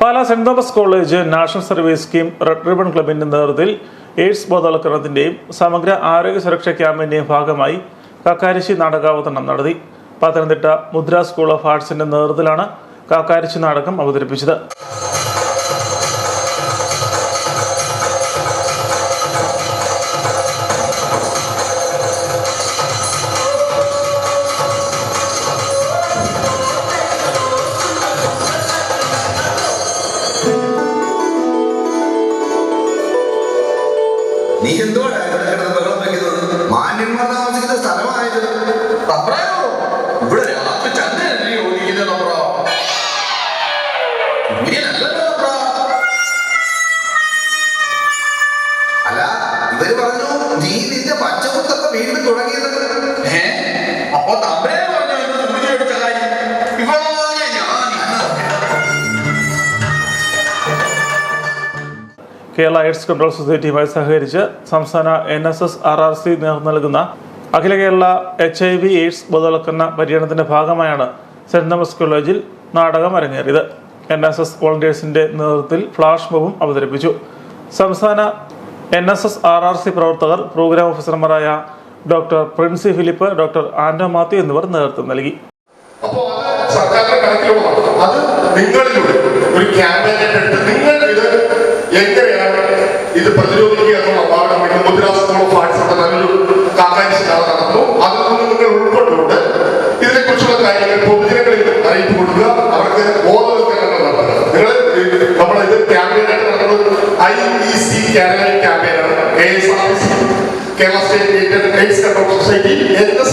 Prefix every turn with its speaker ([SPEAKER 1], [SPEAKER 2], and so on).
[SPEAKER 1] Pala saint Thomas college national service scheme red ribbon ക്ലബിന്റെ നേതൃത്വത്തിൽ AIDS ബോധവൽക്കരണത്തിന്റെയും സമഗ്ര ആരോഗ്യ സുരക്ഷാ ക്യാമ്പിന്റെയും ഭാഗമായി കാക്കാരിശി നാടകാവതരണം നടത്തി. പത്തനംതിട്ട മുദ്ര സ്കൂൾ ഓഫ് ആർട്സിന്റെ നേതൃത്വത്തിലാണ് കാക്കാരിശി നാടകം അവതരിപ്പിച്ചത്.
[SPEAKER 2] നീ എന്തുവാടാ ഇവിടെ കിടന്ന് ബഹളം വെക്കുന്നത്? മാന്യന്മാർ താമസിക്കുന്ന സ്ഥലമായത്?
[SPEAKER 3] ഇവിടെ രാത്രി ചന്ദ്രനല്ലേ ഒതുങ്ങിയത് തമ്പ്ര.
[SPEAKER 2] അല്ല ഇവർ പറഞ്ഞു നീ നിന്റെ പച്ചമുത്തൊക്കെ വീണ്ടും തുടങ്ങിയത്.
[SPEAKER 3] ഏ? അപ്പൊ തമ്പ്രേ
[SPEAKER 1] കേരള എയ്ഡ്സ് കൺട്രോൾ സൊസൈറ്റിയുമായി സഹകരിച്ച് സംസ്ഥാന N S S R R C നേതൃത്വം നൽകുന്ന അഖില Kerala H I V AIDS ബോധവൽക്കരണ പര്യടനത്തിന്റെ ഭാഗമായാണ് സെന്റ് തോമസ് കോളേജിൽ നാടകം അരങ്ങേറിയത്. എൻ എസ് എസ് വോളണ്ടിയേഴ്സിന്റെ നേതൃത്വത്തിൽ ഫ്ലാഷ് മോബും അവതരിപ്പിച്ചു. സംസ്ഥാന N S S R R C പ്രവർത്തകർ പ്രോഗ്രാം ഓഫീസർമാരായ ഡോക്ടർ പ്രിൻസി ഫിലിപ്പ് ഡോക്ടർ ആന്റോ മാത്യു എന്നിവർ നേതൃത്വം നൽകി.
[SPEAKER 4] അപ്പോൾ അത് സർക്കാരിന്റെ അത് നിങ്ങളിലൂടെ ഒരു ക്യാമ്പയിൻ എടുത്ത് ഇത് പ്രതിരോധിക്കുക എന്നുള്ള ഭാഗം ഇന്ന് മുദ്രാ സ്കൂൾ ഓഫ് ആർട്സ് നല്ലൊരു കാക്കാരിശ നടന്നു. അതിൽ നിന്ന് നിങ്ങൾ ഉൾക്കൊണ്ടുകൊണ്ട് ഇതിനെക്കുറിച്ചുള്ള കാര്യങ്ങൾ പൊതുജനങ്ങളിൽ അറിയിപ്പ് കൊടുക്കുക. അവർക്ക് ബോധവൽക്കരണങ്ങൾ നടത്തുക. നിങ്ങൾ നമ്മളെ ഇത് ക്യാമ്പയിനായിട്ട് നടത്തുന്നത് I E C Kerala ക്യാമ്പയിനാണ് S R C Kerala state AIDS control society N S